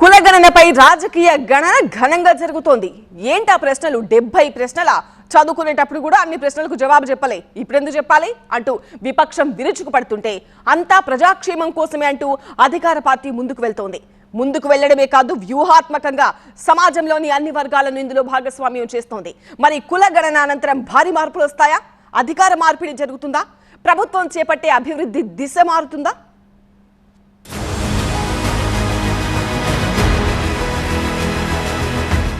కులగణనపై రాజకీయ గణన ఘనంగా జరుగుతోంది. ఏంటా ప్రశ్నలు? డెబ్బై ప్రశ్నల? చదువుకునేటప్పుడు కూడా అన్ని ప్రశ్నలకు జవాబు చెప్పలే. ఇప్పుడెందుకు చెప్పాలి? అంటూ విపక్షం విరుచుకుపడుతుంటే అంతా ప్రజాక్షేమం కోసమే అంటూ అధికార పార్టీ ముందుకు వెళ్తోంది. ముందుకు వెళ్ళడమే కాదు వ్యూహాత్మకంగా సమాజంలోని అన్ని వర్గాలను ఇందులో భాగస్వామ్యం చేస్తోంది. మరి కులగణన అనంతరం భారీ మార్పులు వస్తాయా? అధికార మార్పిడి జరుగుతుందా? ప్రభుత్వం చేపట్టే అభివృద్ధి దిశ మారుతుందా?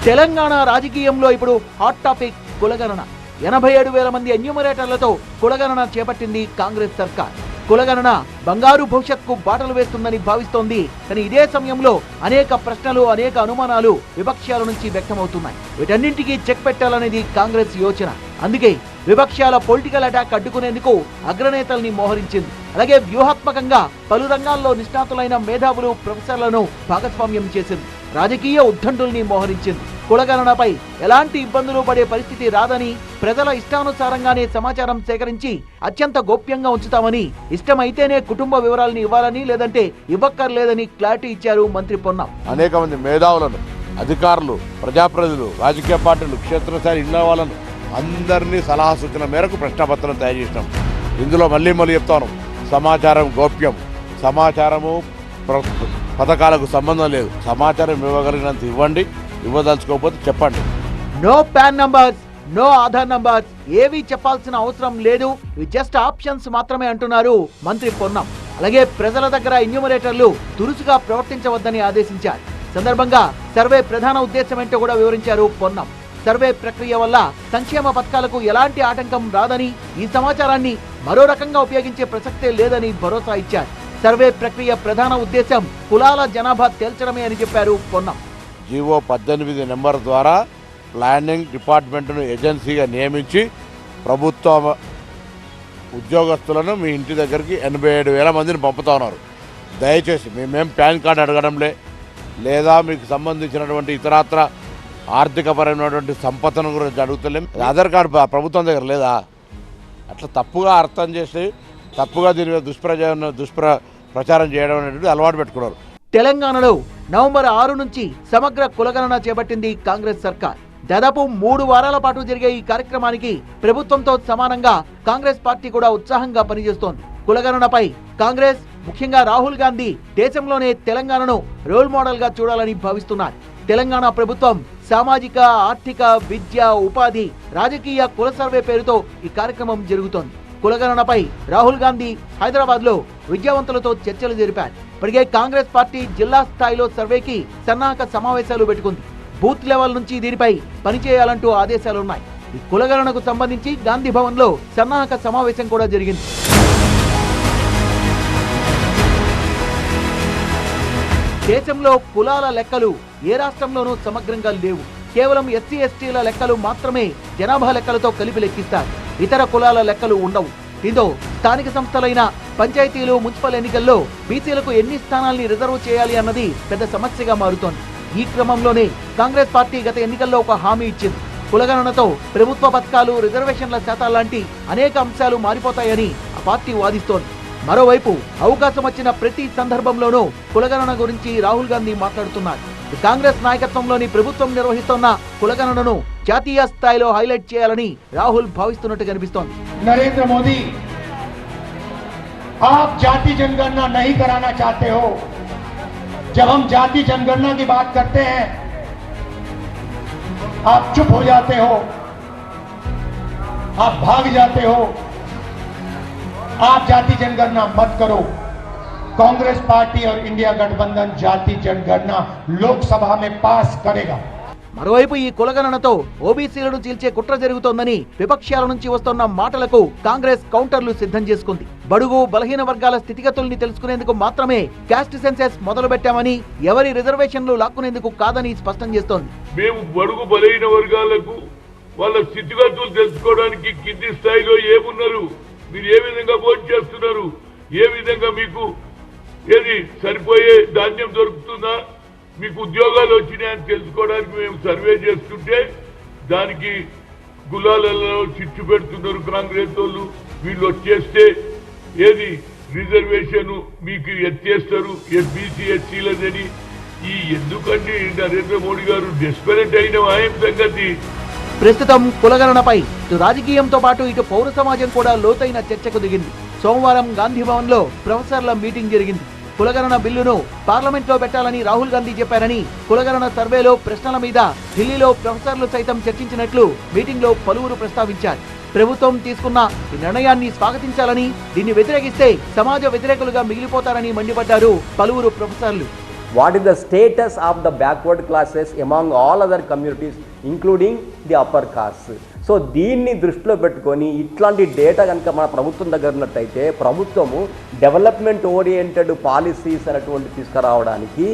తెలంగాణ రాజకీయంలో ఇప్పుడు హాట్ టాపిక్ కులగణన. ఎనభై ఏడు వేల మంది ఎన్యూమరేటర్లతో కులగణన చేపట్టింది కాంగ్రెస్ సర్కార్. కులగణన బంగారు భవిష్యత్కు బాటలు వేస్తుందని భావిస్తోంది. కానీ ఇదే సమయంలో అనేక ప్రశ్నలు అనేక అనుమానాలు విపక్షాల నుంచి వ్యక్తమవుతున్నాయి. వీటన్నింటికీ చెక్ పెట్టాలనేది కాంగ్రెస్ యోచన. అందుకే విపక్షాల పొలిటికల్ అటాక్ అడ్డుకునేందుకు అగ్రనేతల్ని మోహరించింది. అలాగే వ్యూహాత్మకంగా పలు రంగాల్లో నిష్ణాతులైన మేధావులు ప్రొఫెసర్లను భాగస్వామ్యం చేసింది. రాజకీయ ఉద్దండుల్ని మోహరించింది. కులగణనపై ఎలాంటి ఇబ్బందులు పడే పరిస్థితి రాదని ప్రజల ఇష్టానుసారంగానే సమాచారం సేకరించి అత్యంత గోప్యంగా ఉంచుతామని ఇష్టమైతేనే కుటుంబ వివరాలను ఇవ్వాలని లేదంటే ఇవ్వక్కర్లేదని క్లారిటీ ఇచ్చారు మంత్రి పొన్నం. అనేక మంది మేధావులను అధికారులు ప్రజాప్రతినిధులు రాజకీయ పార్టీలు క్షేత్రస్థాయి ఇళ్ళ వాళ్ళను అందరినీ సలహా సూచన మేరకు ప్రశ్నపత్రం తయారు చేసినాం. ఇందులో మళ్ళీ మళ్ళీ చెప్తాను సమాచారం గోప్యం సమాచారము పథకాలకు సంబంధం లేదు. సమాచారం ఇవ్వగలిగినంత ఇవ్వండి. ఇవ్వదలుచుకోకపోతే చెప్పండి. No PAN numbers no Aadhaar numbers ఏవి చెప్పాల్సిన అవసరం లేదు. ఇవి జస్ట్ ఆప్షన్స్ మాత్రమే అంటున్నారు మంత్రి పొన్నం. అలాగే ప్రజల దగ్గర ఇన్యూమరేటర్లు దురుసుగా ప్రవర్తించవద్దని ఆదేశించారు. సందర్భంగా సర్వే ప్రధాన ఉద్దేశం ఏంటో కూడా వివరించారు పొన్నం. సర్వే ప్రక్రియ వల్ల సంక్షేమ పథకాలకు ఎలాంటి ఆటంకం రాదని ఈ సమాచారాన్ని మరో రకంగా ఉపయోగించే ప్రసక్తే లేదని భరోసా ఇచ్చారు. సర్వే ప్రక్రియ ప్రధాన ఉద్దేశం కులాల జనాభా తేల్చడమే అని చెప్పారు పొన్నం. జీవో పద్దెనిమిది నెంబర్ ద్వారా ప్లానింగ్ డిపార్ట్మెంట్ను ఏజెన్సీగా నియమించి ప్రభుత్వ ఉద్యోగస్తులను మీ ఇంటి దగ్గరికి ఎనభై ఏడు వేల మందిని పంపుతా ఉన్నారు దయచేసి మేమేం పాన్ కార్డు అడగడంలే. లేదా మీకు సంబంధించినటువంటి ఇతరత్ర ఆర్థికపరమైనటువంటి సంపదను గురించి అడుగుతలేం. ఆధార్ కార్డు ప్రభుత్వం దగ్గర లేదా? అట్లా తప్పుగా అర్థం చేసి తప్పుగా దీని మీద దుష్ప్రచారం దుష్ప్ర ప్రచారం చేయడం అనేటువంటి అలవాటు పెట్టుకున్నారు. తెలంగాణలో నవంబర్ ఆరు నుంచి సమగ్ర కులగణన చేపట్టింది కాంగ్రెస్ సర్కార్. దాదాపు మూడు వారాల పాటు జరిగే ఈ కార్యక్రమానికి ప్రభుత్వంతో సమానంగా కాంగ్రెస్ పార్టీ కూడా ఉత్సాహంగా పనిచేస్తోంది. కులగణనపై కాంగ్రెస్ ముఖ్యంగా రాహుల్ గాంధీ దేశంలోనే తెలంగాణను రోల్ మోడల్గా చూడాలని భావిస్తున్నారు. తెలంగాణ ప్రభుత్వం సామాజిక ఆర్థిక విద్య ఉపాధి రాజకీయ కుల సర్వే పేరుతో ఈ కార్యక్రమం జరుగుతోంది. కులగణనపై రాహుల్ గాంధీ హైదరాబాద్లో విద్యావంతులతో చర్చలు జరిపారు. ఇప్పటికే కాంగ్రెస్ పార్టీ జిల్లా స్థాయిలో సర్వేకి సన్నాహక సమావేశాలు పెట్టుకుంది. బూత్ లెవెల్ నుంచి దీనిపై పనిచేయాలంటూ ఆదేశాలున్నాయి ఈ కులగణనకు సంబంధించి గాంధీ భవన్లో సన్నాహక సమావేశం కూడా జరిగింది. దేశంలో కులాల లెక్కలు ఏ రాష్ట్రంలోనూ సమగ్రంగా లేవు. కేవలం ఎస్సీ ఎస్టీల లెక్కలు మాత్రమే జనాభా లెక్కలతో కలిపి లెక్కిస్తారు ఇతర కులాల లెక్కలు ఉండవు. దీంతో స్థానిక సంస్థలైన పంచాయతీలు మున్సిపల్ ఎన్నికల్లో బీసీలకు ఎన్ని స్థానాల్ని రిజర్వ్ చేయాలి అన్నది పెద్ద సమస్యగా మారుతోంది. ఈ క్రమంలోనే కాంగ్రెస్ పార్టీ గత ఎన్నికల్లో ఒక హామీ ఇచ్చింది. కులగణనతో ప్రభుత్వ పథకాలు రిజర్వేషన్ల శాతాల లాంటి అనేక అంశాలు మారిపోతాయని ఆ పార్టీ వాదిస్తోంది. మరోవైపు అవకాశం వచ్చిన ప్రతి సందర్భంలోనూ కులగణన గురించి రాహుల్ గాంధీ మాట్లాడుతున్నారు. కాంగ్రెస్ నాయకత్వంలోని ప్రభుత్వం నిర్వహిస్తున్న కులగణనను జాతీయ స్థాయిలో హైలైట్ చేయాలని రాహుల్ భావిస్తున్నట్టు కనిపిస్తోంది. నరేంద్ర మోదీ आप जाति जनगणना नहीं कराना चाहते हो। जब हम जाति जनगणना की बात करते हैं, आप चुप हो जाते हो, आप भाग जाते हो। आप जाति जनगणना मत करो। कांग्रेस पार्टी और इंडिया गठबंधन जाति जनगणना लोकसभा में पास करेगा। మరోవైపు ఈ కులగణనతో ఓబీసీలను చీల్చే కుట్ర జరుగుతోందని విపక్షాల నుంచి వస్తున్న మాటలకు కాంగ్రెస్ కౌంటర్లు సిద్ధం చేసుకుంది. బడుగు బలహీన వర్గాల స్థితిగతుల్ని తెలుసుకునేందుకు మాత్రమే క్యాస్ట్ సెన్సెస్ మొదలు పెట్టామని ఎవరి రిజర్వేషన్లు లాక్కునేందుకు కాదని స్పష్టం చేస్తోంది. మేము బడుగు బలహీన వర్గాలకు వాళ్ళ స్థితిగతులు తెలుసుకోవడానికి కింది స్థాయిలో ఏమున్నారు? మీరు ఏ విధంగా భోజనం చేస్తున్నారు? ఏ విధంగా మీకు ఏది సరిపోయే ధాన్యం దొరుకుతుందా? మీకు ఉద్యోగాలు వచ్చినాయని తెలుసుకోవడానికి మేము సర్వే చేస్తుంటే దానికి గులాలలో చిచ్చు పెడుతున్నారు కాంగ్రెస్ వాళ్ళు. వీళ్ళు వచ్చేస్తే ఏది? రిజర్వేషన్ మీకు ఎత్తేస్తారు. ఎస్బీసీ ఎస్సీలదని ఈ ఎందుకండి నరేంద్ర మోడీ గారు డెస్పరేట్ అయిన ఆయన సంగతి? ప్రస్తుతం కులగణనపై ఇటు రాజకీయంతో పాటు ఇటు పౌర సమాజం కూడా లోతైన చర్చకు దిగింది. సోమవారం గాంధీభవన్లో లో ప్రొఫెసర్ల మీటింగ్ జరిగింది. కులగణన బిల్లును పార్లమెంట్లో పెట్టాలని రాహుల్ గాంధీ చెప్పారని కులగణన సర్వేలో ప్రశ్నల మీద ఢిల్లీలో ప్రొఫెసర్లు సైతం చర్చించినట్లు మీటింగ్లో పలువురు ప్రస్తావించారు. ప్రభుత్వం తీసుకున్న ఈ నిర్ణయాన్ని స్వాగతించాలని దీన్ని వ్యతిరేకిస్తే సమాజ వ్యతిరేకులుగా మిగిలిపోతారని మండిపడ్డారు పలువురు ప్రొఫెసర్లు. What is the status of the backward classes among all other communities including the upper caste so దీన్ని దృష్టిలో పెట్టుకొని ఇట్లాంటి డేటా కనుక మన ప్రభుత్వం దగ్గర ఉన్నట్టయితే ప్రభుత్వము డెవలప్మెంట్ ఓరియంటెడ్ పాలసీస్ అనేటువంటి తీసుకురావడానికి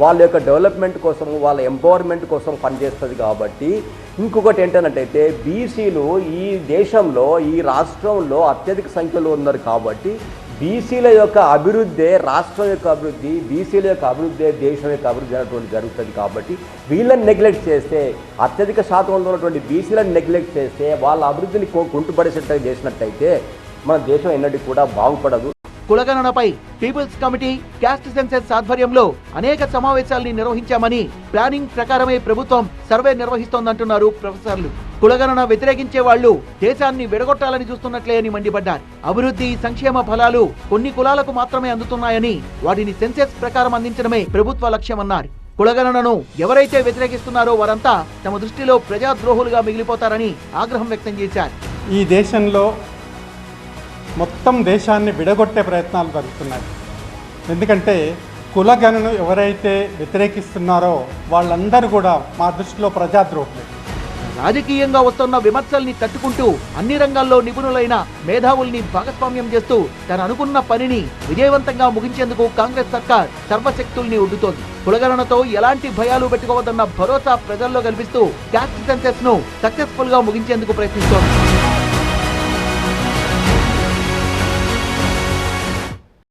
వాళ్ళ యొక్క డెవలప్మెంట్ కోసం వాళ్ళ ఎంపవర్మెంట్ కోసం పనిచేస్తుంది కాబట్టి ఇంకొకటి ఏంటన్నట్టయితే బీసీలు ఈ దేశంలో ఈ రాష్ట్రంలో అత్యధిక సంఖ్యలో ఉన్నారు కాబట్టి బీసీల యొక్క అభివృద్ధి రాష్ట్రం యొక్క అభివృద్ధి బీసీల యొక్క అభివృద్ధి దేశం యొక్క అభివృద్ధి అనేటువంటి జరుగుతుంది కాబట్టి వీళ్ళని నెగ్లెక్ట్ చేస్తే అత్యధిక శాతంలో ఉన్నటువంటి బీసీలను నెగ్లెక్ట్ చేస్తే వాళ్ళ అభివృద్ధిని కొ- చేసినట్టయితే మన దేశం ఎన్నటికీ కూడా బాగుపడదు. కులగణనపై పీపుల్స్ కమిటీ క్యాస్ట్ సెన్సెస్ ఆధ్వర్యంలో అనేక సమావేశాల్ని నిర్వహించామని ప్లానింగ్ ప్రకారమే ప్రభుత్వం సర్వే నిర్వహిస్తోందంటున్నారు ప్రొఫెసర్లు. కులగణన వ్యతిరేకించే వాళ్ళు దేశాన్ని విడగొట్టాలని చూస్తున్నట్లే అని మండిపడ్డారు. అభివృద్ధి సంక్షేమ ఫలాలు కొన్ని కులాలకు మాత్రమే అందుతున్నాయని వాటిని సెన్సెస్ ప్రకారం అందించడమే ప్రభుత్వ లక్ష్యమన్నారు. కులగణనను ఎవరైతే వ్యతిరేకిస్తున్నారో వారంతా తమ దృష్టిలో ప్రజాద్రోహులుగా మిగిలిపోతారని ఆగ్రహం వ్యక్తం చేశారు. ఈ దేశంలో మొత్తం దేశాన్ని విడగొట్టే ప్రయత్నాలు జరుగుతున్నాయి. ఎందుకంటే కులగణను ఎవరైతే వ్యతిరేకిస్తున్నారో వాళ్ళందరూ కూడా మా దృష్టిలో ప్రజాద్రోహులే. రాజకీయంగా వస్తున్న విమర్శల్ని తట్టుకుంటూ అన్ని రంగాల్లో నిపుణులైన మేధావుల్ని భాగస్వామ్యం చేస్తూ తను అనుకున్న పనిని విజయవంతంగా ముగించేందుకు కాంగ్రెస్ సర్కార్ సర్వశక్తుల్ని ఉడ్డుతోంది కులగణనతో ఎలాంటి భయాలు పెట్టుకోవద్దన్న భరోసా ప్రజల్లో కల్పిస్తూ ట్యాక్స్ సెన్సెస్ను సక్సెస్ఫుల్గా ముగించేందుకు ప్రయత్నిస్తోంది.